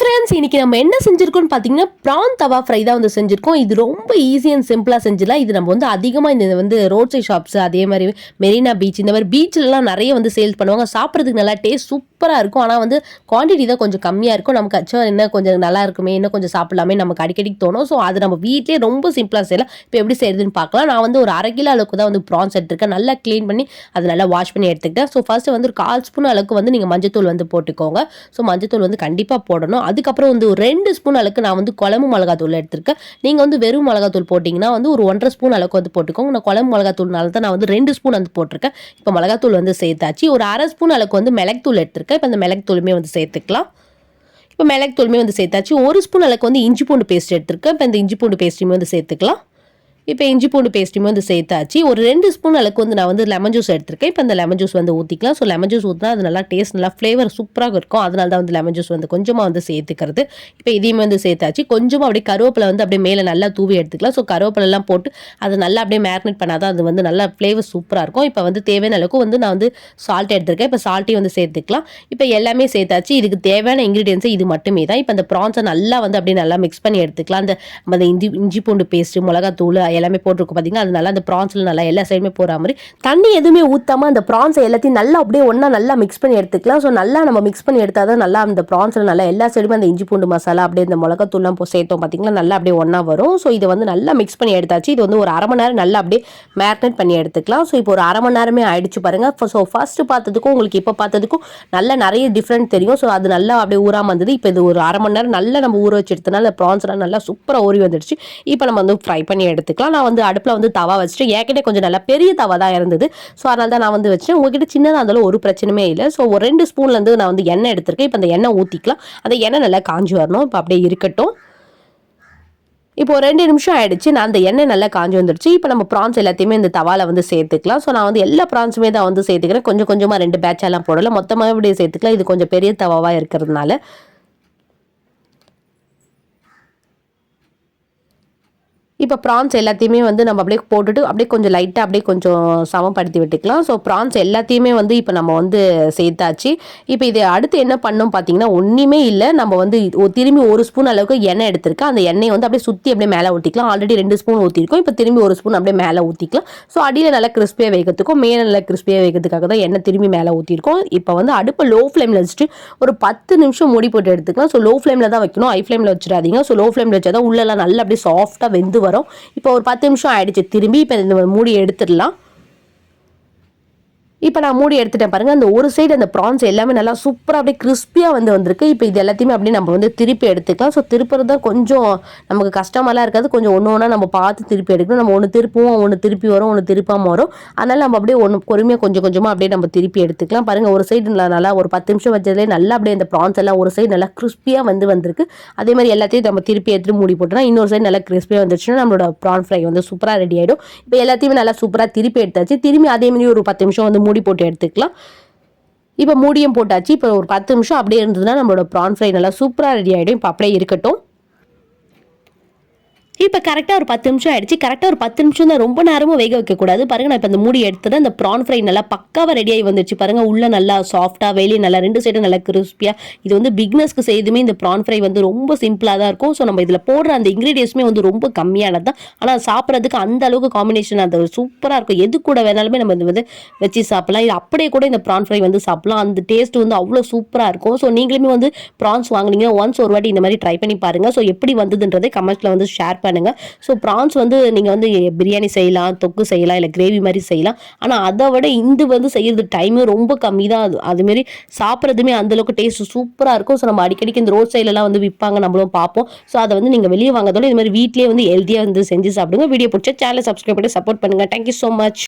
Friends இன்றைக்கி நம்ம என்ன செஞ்சுருக்கோம்னு பார்த்தீங்கன்னா ப்ரான் தவா ஃப்ரை தான் வந்து செஞ்சிருக்கோம். இது ரொம்ப ஈஸி அண்ட் சிம்பிளாக செஞ்சிடலாம். இது நம்ம வந்து அதிகமாக இந்த வந்து ரோட் சைட் ஷாப்ஸ் அதே மாதிரி மெரினா பீச் இந்த மாதிரி பீச்சிலலாம் நிறைய வந்து சேல்ஸ் பண்ணுவாங்க. சாப்பிட்றதுக்கு நல்லா டேஸ்ட் சூப்பர் சூப்பராக இருக்கும். ஆனால் வந்து குவான்டிட்டி தான் கொஞ்சம் கம்மியாக இருக்கும். நமக்கு அச்சோ என்ன கொஞ்சம் நல்லா இருக்குமே இன்னும் கொஞ்சம் சாப்பிடலாமே நமக்கு அடிக்கடி தோணும். ஸோ அது நம்ம வீட்டிலே ரொம்ப சிம்பிளாக செய்யலாம். இப்போ எப்படி செய்யுதுன்னு பார்க்கலாம். நான் வந்து ஒரு அரை கிலோ அளவுக்கு தான் வந்து ப்ரான்ஸ் எடுத்துருக்கேன். நல்லா க்ளீன் பண்ணி அதை நல்லா வாஷ் பண்ணி எடுத்துக்கிட்டேன். ஸோ ஃபஸ்ட்டு வந்து ஒரு கால் ஸ்பூன் அளவுக்கு வந்து நீங்கள் மஞ்சத்தூள் வந்து போட்டுக்கோங்க. ஸோ மஞ்சத்தூள் வந்து கண்டிப்பாக போடணும். அதுக்கப்புறம் வந்து ஒரு ரெண்டு ஸ்பூன் அளவுக்கு நான் வந்து குழம்பு மிளகாத்தூள் எடுத்திருக்கேன். நீங்கள் வந்து வெறும் மிளகாத்தூள் போட்டிங்கன்னா வந்து ஒரு ஒன்றரை ஸ்பூன் அளவுக்கு வந்து போட்டுக்கோங்க. நான் குழம்பு மிளகாத்தூள்னால தான் நான் வந்து ரெண்டு ஸ்பூன் வந்து போட்டிருக்கேன். இப்போ மிளகாத்தூள் வந்து சேர்த்தாச்சு. ஒரு அரை ஸ்பூன் அளவுக்கு வந்து மிளகுத்தூள் எடுத்திருக்கேன். இப்போ அந்த மிளகுத்தூளுமே வந்து சேர்த்துக்கலாம். இப்போ மிளகுத்தூளுமே வந்து சேர்த்தாச்சு. ஒரு ஸ்பூன் அளவுக்கு வந்து இஞ்சி பூண்டு பேஸ்ட் எடுத்திருக்கேன். இப்போ இந்த இஞ்சி பூண்டு பேஸ்ட்டுமே வந்து சேர்த்துக்கலாம். இப்போ இஞ்சி பூண்டு பேஸ்ட்டுமே வந்து சேர்த்தாச்சு. ஒரு ரெண்டு ஸ்பூன் அளவுக்கு வந்து நான் வந்து லெமன் ஜூஸ் எடுத்திருக்கேன். இப்போ அந்த லெமன் ஜூஸ் வந்து ஊற்றிக்கலாம் ஸோ லெமன் ஜூஸ் ஊற்றினா அது நல்லா டேஸ்ட் நல்லா ஃப்ளேவர் சூப்பராக இருக்கும். அதனால தான் வந்து லெமன் ஜூஸ் வந்து கொஞ்சமாக வந்து சேர்த்துக்கிறது. இப்போ இதையுமே வந்து சேர்த்தாச்சு. கொஞ்சமாக அப்படியே கருவேப்பிலை வந்து அப்படியே மேலே நல்லா தூவி எடுத்துக்கலாம். ஸோ கருவேப்பிலெல்லாம் போட்டு அதை நல்லா அப்படியே மேரினேட் பண்ணாதான் அது வந்து நல்லா ஃப்ளேவர் சூப்பராக இருக்கும். இப்போ வந்து தேவையான அளவுக்கு வந்து நான் வந்து சால்ட் எடுத்திருக்கேன். இப்போ சால்ட்டையும் வந்து சேர்த்துக்கலாம். இப்போ எல்லாமே சேர்த்தாச்சு. இதுக்கு தேவையான இன்க்ரீடியன்ஸே இது மட்டுமே தான். இப்போ அந்த ப்ரான்ஸை நல்லா வந்து அப்படியே நல்லா மிக்ஸ் பண்ணி எடுத்துக்கலாம். அந்த அந்த இஞ்சி இஞ்சி பூண்டு பேஸ்ட்டு மிளகாத்தூள் எல்லாமே போட்டிருக்கோம் பார்த்தீங்கன்னா அது நல்லா அந்த ப்ரான்ஸில் நல்லா எல்லா சைடுமே போகிற மாதிரி. தண்ணி எதுவுமே ஊற்றாமல் அந்த ப்ரான்ஸை எல்லாத்தையும் நல்லா அப்படியே ஒன்றா நல்லா மிக்ஸ் பண்ணி எடுத்துக்கலாம். ஸோ நல்லா நம்ம மிக்ஸ் பண்ணி எடுத்தால் தான் நல்லா அந்த ப்ரான்ஸில் நல்லா எல்லா சைடுமே அந்த இஞ்சி பூண்டு மசாலா அப்படியே இந்த மிளகாத்தூள்லாம் போ சேர்த்தோம் பார்த்தீங்களா நல்லா அப்படியே ஒன்றா வரும். ஸோ இதை வந்து நல்லா மிக்ஸ் பண்ணி எடுத்தாச்சு. இது வந்து ஒரு அரை மணி நேரம் நல்லா அப்படியே மேரினேட் பண்ணி எடுத்துக்கலாம். ஸோ இப்போ ஒரு அரை மணி நேரமே ஆயிடுச்சு பாருங்கள் ஸோ ஃபர்ஸ்ட் பார்த்ததுக்கும் உங்களுக்கு இப்போ பார்த்ததுக்கும் நல்லா நிறைய டிஃப்ரெண்ட் தெரியும். ஸோ அது நல்லா அப்படியே ஊறாமல் வந்தது. இப்போ இது ஒரு அரை மணி நேரம் நல்லா நம்ம ஊற வச்சு எடுத்தனால ப்ரான்ஸ்லாம் நல்லா சூப்பராக ஊறி வந்துடுச்சு. இப்போ நம்ம வந்து ஃப்ரை பண்ணி எடுத்துக்கலாம். நான் வந்து அடுப்பில் வந்து தவா வச்சுட்டேன் என்கிட்ட கொஞ்சம் நல்லா பெரிய தவா தான் இருந்தது. ஸோ அதனால தான் நான் வந்து வச்சேன் உங்ககிட்ட சின்னதாக இருந்தாலும் ஒரு பிரச்சனையுமே இல்லை. ஸோ ஒரு ரெண்டு ஸ்பூன்லேருந்து நான் வந்து எண்ணெய் எடுத்திருக்கேன். இப்போ அந்த எண்ணெய் ஊற்றிக்கலாம் அந்த எண்ணெய் நல்லா காஞ்சி வரணும். இப்போ அப்படியே இருக்கட்டும். இப்போ ரெண்டு நிமிஷம் ஆயிடுச்சு. நான் அந்த எண்ணெய் நல்லா காஞ்சி வந்துடுச்சு. இப்போ நம்ம ப்ரான்ஸ் எல்லாத்தையுமே இந்த தவால வந்து சேர்த்துக்கலாம். ஸோ நான் வந்து எல்லா ப்ரான்ஸுமே தான் வந்து சேர்த்துக்கிறேன். கொஞ்சம் கொஞ்சமாக ரெண்டு பேட்ச் எல்லாம் மொத்தமாக இப்படி சேர்த்துக்கலாம். இது கொஞ்சம் பெரிய தவாவாக இருக்கிறதுனால. இப்போ ப்ரான்ஸ் எல்லாத்தையுமே வந்து நம்ம அப்படியே போட்டுட்டு அப்படியே கொஞ்சம் லைட்டாக அப்படியே கொஞ்சம் சமப்படுத்தி விட்டுக்கலாம். ஸோ ப்ரான்ஸ் எல்லாத்தையுமே வந்து இப்போ நம்ம வந்து சேர்த்தாச்சு. இப்போ இது அடுத்து என்ன பண்ணோம் பார்த்தீங்கன்னா ஒன்றுமே இல்லை. நம்ம வந்து திரும்பி ஒரு ஸ்பூன் அளவுக்கு எண்ணெய் எடுத்திருக்கேன். அந்த எண்ணெயை வந்து அப்படியே சுற்றி அப்படியே மேலே ஊற்றிக்கலாம் ஆல்ரெடி ரெண்டு ஸ்பூன் ஊற்றிருக்கோம் இப்போ திரும்பி ஒரு ஸ்பூன் அப்படியே மேலே ஊற்றிக்கலாம் ஸோ அடியில் நல்லா கிறிஸ்பியாக வைக்கிறதுக்கும் மேலே நல்லா கிறிஸ்பியாக வைக்கிறதுக்காக தான் எண்ணெய் திரும்பி மேலே ஊற்றிருக்கோம் இப்போ வந்து அடுப்பை லோ ஃப்ளேமில் வச்சுட்டு ஒரு பத்து நிமிஷம் மூடி போட்டு எடுத்துக்கலாம். ஸோ லோ ஃப்ளேமில் தான் வைக்கணும். ஹை ஃப்ளேமில் வச்சிடாதீங்க. ஸோ லோ ஃப்ளேமில் வச்சா தான் உள்ளெல்லாம் நல்லா அப்படியே சாஃப்ட்டாக வெந்து வரும் வரும். இப்போ ஒரு பத்து நிமிஷம் ஆயிடுச்சு. திரும்பி இப்போ இந்த மூடி எடுத்துடலாம். இப்போ நான் மூடி எடுத்துட்டேன் பாருங்கள் அந்த ஒரு சைடு அந்த ப்ரான்ஸ் எல்லாமே நல்லா சூப்பராக அப்படியே கிறிஸ்பியாக வந்து வந்திருக்கு. இப்போ இது எல்லாத்தையுமே அப்படியே நம்ம வந்து திருப்பி எடுத்துக்கலாம். ஸோ திருப்புறது தான் கொஞ்சம் நமக்கு கஷ்டமெல்லாம் இருக்காது. கொஞ்சம் ஒன்று ஒன்றா நம்ம பார்த்து திருப்பி எடுக்கணும். நம்ம ஒன்று திருப்புவோம் ஒன்று திருப்பி வரும் ஒன்று திருப்பாமல் வரும். அதனால் நம்ம அப்படியே ஒன்று பொறுமையாக கொஞ்சம் கொஞ்சமாக அப்படியே நம்ம திருப்பி எடுத்துக்கலாம். பாருங்கள் ஒரு சைடு நல்லா ஒரு பத்து நிமிஷம் வச்சதுலேயே நல்லா அப்படியே அந்த ப்ரான்ஸ் எல்லாம் ஒரு சைடு நல்லா கிறிஸ்பியாக வந்து வந்திருக்கு. அதே மாதிரி எல்லாத்தையும் நம்ம திருப்பி எடுத்துகிட்டு மூடி போட்டோம்னா இன்னொரு சைடு நல்லா கிறிஸ்பியாக வந்துச்சுன்னா நம்மளோட ப்ரான் ஃப்ரை வந்து சூப்பராக ரெடி ஆகிடும் இப்போ எல்லாத்தையுமே நல்லா சூப்பராக திருப்பி எடுத்தாச்சு. திரும்பி அதே மாதிரி ஒரு பத்து நிமிஷம் வந்து மூடி போட்டு எடுத்துக்கலாம். இப்போ மூடியும் போட்டாச்சு. இப்போ ஒரு பத்து நிமிஷம் அப்படியே இருந்ததுன்னா நம்மளோட ப்ரான் ஃப்ரை நல்லா சூப்பராக ரெடி ஆகிடும் இப்போ அப்படியே இருக்கட்டும். இப்போ கரெக்டாக ஒரு பத்து நிமிஷம் ஆயிடுச்சு. கரெக்டாக ஒரு பத்து நிமிஷம் தான் ரொம்ப நேரமும் வேக வைக்கக்கூடாது. பாருங்க நான் இப்போ இந்த மூடி எடுத்துட்டு அந்த ப்ரான் ஃப்ரை நல்லா பக்காவாக ரெடியாகி வந்துருச்சு. பாருங்க உள்ளே நல்லா சாஃப்டாக வெளியே நல்லா ரெண்டு சைடும் நல்லா கிறிஸ்பியாக இது வந்து பிக்னஸ்க்கு செய்துமே இந்த ப்ரான் ஃப்ரை வந்து ரொம்ப சிம்பிளாக தான் இருக்கும். ஸோ நம்ம இதில் போடுற அந்த இன்க்ரீடியன்ஸுமே வந்து ரொம்ப கம்மியானது தான். ஆனால் சாப்பிட்றதுக்கு அந்த அளவுக்கு காம்பினேஷன் அந்த சூப்பராக இருக்கும். எது கூட வேணாலுமே நம்ம வந்து வச்சு சாப்பிடலாம். இது அப்படியே கூட இந்த ப்ரான் ஃப்ரை வந்து சாப்பிடலாம். அந்த டேஸ்ட் வந்து அவ்வளோ சூப்பராக இருக்கும். ஸோ நீங்களுமே வந்து ப்ரான்ஸ் வாங்கினீங்க ஒன்ஸ் ஒரு வாட்டி இந்த மாதிரி ட்ரை பண்ணி பாருங்கள் ஸோ எப்படி வந்ததுன்றதை கமெண்ட்ஸில் வந்து ஷேர் பண்ணி பண்ணுங்கள் ஸோ ப்ரான்ஸ் வந்து நீங்கள் வந்து பிரியாணி செய்யலாம் தொக்கு செய்யலாம் இல்லை கிரேவி மாதிரி செய்யலாம். ஆனால் அதை விட இந்து வந்து செய்கிறது டைமும் ரொம்ப கம்மி தான் அது. அதுமாரி சாப்பிட்றதுமே அந்தளவுக்கு டேஸ்ட் சூப்பராக இருக்கும். ஸோ நம்ம அடிக்கடிக்கு இந்த ரோட் சைட்லலாம் வந்து விற்பாங்க நம்மளும் பார்ப்போம். ஸோ அதை வந்து நீங்கள் வெளியே வாங்கிறதோட இது மாதிரி வீட்லேயே வந்து ஹெல்த்தியாக வந்து செஞ்சு சாப்பிடுங்க. வீடியோ பிடிச்சா சேனலை சப்ஸ்கிரைப் பண்ணி சப்போர்ட் பண்ணுங்கள் தேங்க்யூ ஸோ மச்